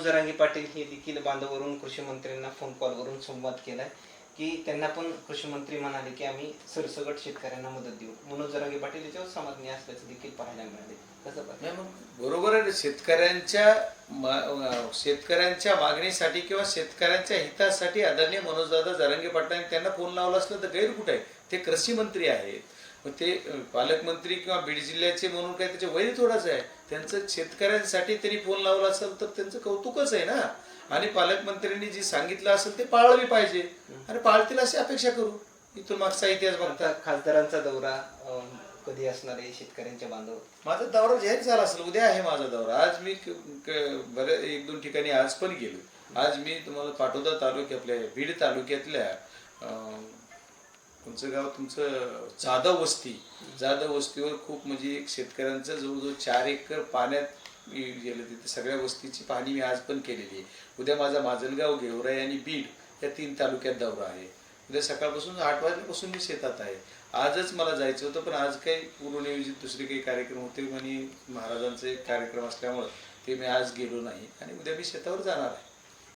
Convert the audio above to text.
जरांगी पाटील हे देखील बांधवरून कृषी मंत्र्यांना फोन कॉलवरून संवाद केलाय. की त्यांना पण कृषी मंत्री म्हणाले की आम्ही सरसकट शेतकऱ्यांना मदत देऊ. मनोज जरांगे पाटील याच्यावर समाधानी असल्याचं देखील पाहायला मिळाले कसं नाही मग बरोबर आहे. शेतकऱ्यांच्या शेतकऱ्यांच्या मागणीसाठी किंवा शेतकऱ्यांच्या हितासाठी आदरणीय मनोजदादा जरांगे पाटलांनी त्यांना फोन लावला असलं तर गैर कुठे आहे? ते कृषी मंत्री आहेत. मग ते पालकमंत्री किंवा बीड जिल्ह्याचे म्हणून काय त्याचे वय थोडाच आहे त्यांचं शेतकऱ्यांसाठी त्यांनी फोन लावला असेल तर त्यांचं कौतुकच आहे ना. आणि पालकमंत्र्यांनी जे सांगितलं असेल ते पाळलं पाहिजे. आणि पाळतील अशी अपेक्षा करू. इथून मागचा इतिहास बघता खासदारांचा दौरा कधी असणार आहे शेतकऱ्यांच्या बांधव माझा दौरा जाहीर झाला असेल. उद्या आहे माझा दौरा. आज मी बऱ्या एक दोन ठिकाणी आज पण गेलो. आज मी तुम्हाला पाटोदा तालुक्यातल्या बीड तालुक्यातल्या तुमचं गाव तुमचं जाधव वस्ती जाधव वस्तीवर खूप म्हणजे एक शेतकऱ्यांचं जवळजवळ चार एकर पाण्यात मी गेलं तिथे. सगळ्या वस्तीची पाहणी मी आज पण केलेली आहे. उद्या माझा माजलगाव गेवराई आणि बीड या तीन तालुक्यात दौरा आहे. उद्या सकाळपासून आठ वाजल्यापासून मी शेतात आहे. आजच मला जायचं होतं पण आज काही पूर्वनियोजित दुसरे काही कार्यक्रम होते आणि महाराजांचे कार्यक्रम असल्यामुळं ते मी आज गेलो नाही आणि उद्या मी शेतावर जाणार आहे.